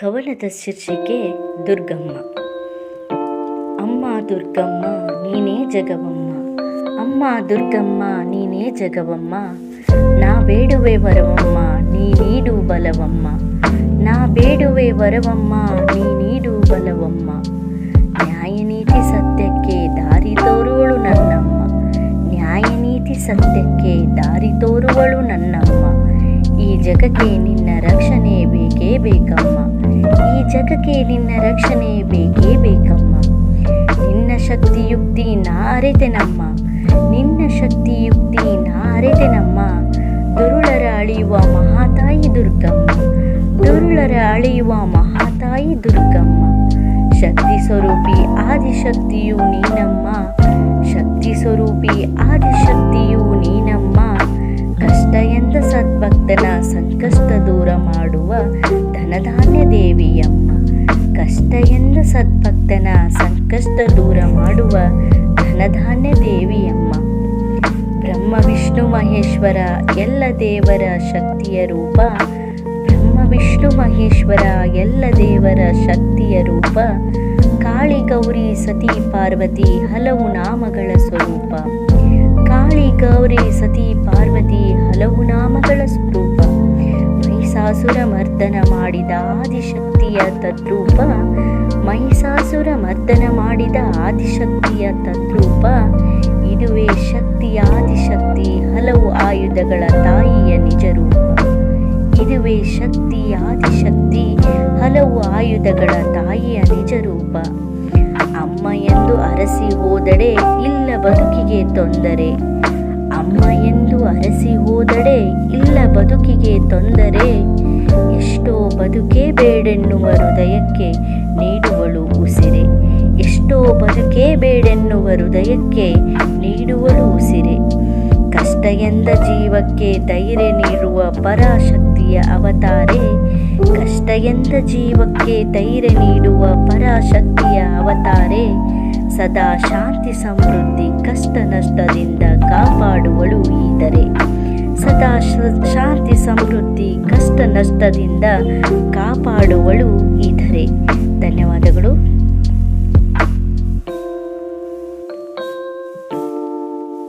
ಕವನದ ಶೀರ್ಷಿಕೆ ದುರ್ಗಮ್ಮ. ಅಮ್ಮ ದುರ್ಗಮ್ಮ, ನೀನೇ ಜಗವಮ್ಮ. ಅಮ್ಮ ದುರ್ಗಮ್ಮ, ನೀನೇ ಜಗವಮ್ಮ. ನಾ ಬೇಡುವೆ ವರವಮ್ಮ, ನೀ ನೀಡು ಬಲವಮ್ಮ. ನಾ ಬೇಡುವೆ ವರವಮ್ಮ, ನೀ ನೀಡು ಬಲವಮ್ಮ. ನ್ಯಾಯ ನೀತಿ ಸತ್ಯಕ್ಕೆ ದಾರಿ ತೋರುವಳು ನನ್ನಮ್ಮ. ನ್ಯಾಯ ನೀತಿ ಸತ್ಯಕ್ಕೆ ದಾರಿ ತೋರುವಳು ನನ್ನಮ್ಮ. ಈ ಜಗಕ್ಕೆ ನಿನ್ನ ರಕ್ಷಣೆ ಬೇಕೇ ಬೇಕಮ್ಮ. ಜಗಕ್ಕೆ ನಿನ್ನ ರಕ್ಷಣೆ ಬೇಕೇ ಬೇಕಮ್ಮ. ನಿನ್ನ ಶಕ್ತಿಯುಕ್ತಿ ಯುಕ್ತಿ ಅರಿತೆನಮ್ಮ ನಿನ್ನ ಶಕ್ತಿಯುಕ್ತಿ ಯುಕ್ತಿ ಅರಿತೆನಮ್ಮ ದುರುಳರ ಅಳಿಯುವ ಮಹಾತಾಯಿ ದುರ್ಗಮ್ಮ. ದುರುಳರ ಅಳಿಯುವ ಮಹಾತಾಯಿ ದುರ್ಗಮ್ಮ. ಶಕ್ತಿ ಸ್ವರೂಪಿ ಆದಿಶಕ್ತಿಯು ನೀನಮ್ಮ. ಶಕ್ತಿ ಸ್ವರೂಪಿ ಆದಿಶಕ್ತಿಯು ನೀನಮ್ಮ. ಕಷ್ಟ ಎಂದ ಸದ್ಭಕ್ತನ ಸಂಕಷ್ಟ ದೂರ ಮಾಡುವ ಧನಧಾನ್ಯ ದೇವಿಯಮ್ಮ ಕಷ್ಟ ಎಂದ ಸದ್ಭಕ್ತನ ಸಂಕಷ್ಟ ದೂರ ಮಾಡುವ ಧನಧಾನ್ಯ ದೇವಿಯಮ್ಮ ಬ್ರಹ್ಮ, ವಿಷ್ಣು, ಮಹೇಶ್ವರ, ಎಲ್ಲ ದೇವರ ಶಕ್ತಿಯ ರೂಪ. ಬ್ರಹ್ಮ, ವಿಷ್ಣು, ಮಹೇಶ್ವರ, ಎಲ್ಲ ದೇವರ ಶಕ್ತಿಯ ರೂಪ. ಕಾಳಿ, ಗೌರಿ, ಸತಿ, ಪಾರ್ವತಿ ಹಲವು ನಾಮಗಳ ಸ್ವರೂಪ. ಕಾಳಿ, ಗೌರಿ ಮಹಿಷಾಸುರ ಮರ್ದನ ಮಾಡಿದ ಆದಿಶಕ್ತಿಯ ತದ್ರೂಪ ಮಹಿಷಾಸುರ ಮರ್ದನ ಮಾಡಿದ ಆದಿಶಕ್ತಿಯ ತದ್ರೂಪ, ಇದುವೇ ಶಕ್ತಿಯ ಆದಿಶಕ್ತಿ ಹಲವು ಆಯುಧಗಳ ತಾಯಿಯ ನಿಜ ರೂಪ. ಇದುವೇ ಶಕ್ತಿ ಆದಿಶಕ್ತಿ ಹಲವು ಆಯುಧಗಳ ತಾಯಿಯ ನಿಜ ರೂಪ. ಅಮ್ಮ ಎಂದು ಅರಸಿ ಹೋದಡೆ ಇಲ್ಲ ಬದುಕಿಗೆ ತೊಂದರೆ. ಅಮ್ಮ ಎಂದು ಅರಸಿ ಹೋದಡೆ ಇಲ್ಲ ಬದುಕಿಗೆ ತೊಂದರೆ. ಎಷ್ಟೋ ಬದುಕೇ ಬೇಡೆನ್ನುವ ಹೃದಯಕ್ಕೆ ನೀಡುವಳು ಉಸಿರೆ. ಎಷ್ಟೋ ಬದುಕೇ ಬೇಡೆನ್ನುವ ಹೃದಯಕ್ಕೆ ನೀಡುವಳು ಉಸಿರೆ. ಕಷ್ಟ ಎಂದ ಜೀವಕ್ಕೆ ಧೈರ್ಯ ನೀಡುವ ಪರಾಶಕ್ತಿಯ ಅವತಾರೆ. ಕಷ್ಟ ಎಂದ ಜೀವಕ್ಕೆ ಧೈರ್ಯ ನೀಡುವ ಪರಾಶಕ್ತಿಯ ಅವತಾರೆ. ಸದಾ ಶಾಂತಿ ಸಮೃದ್ಧಿ ಕಷ್ಟ ನಷ್ಟದಿಂದ ಕಾಪಾಡುವಳು ಈದರೆ ಸದಾ ಶಾಂತಿ ಸಮೃದ್ಧಿ ಕಷ್ಟ ನಷ್ಟದಿಂದ ಕಾಪಾಡುವಳು ಈದರೆ ಧನ್ಯವಾದಗಳು.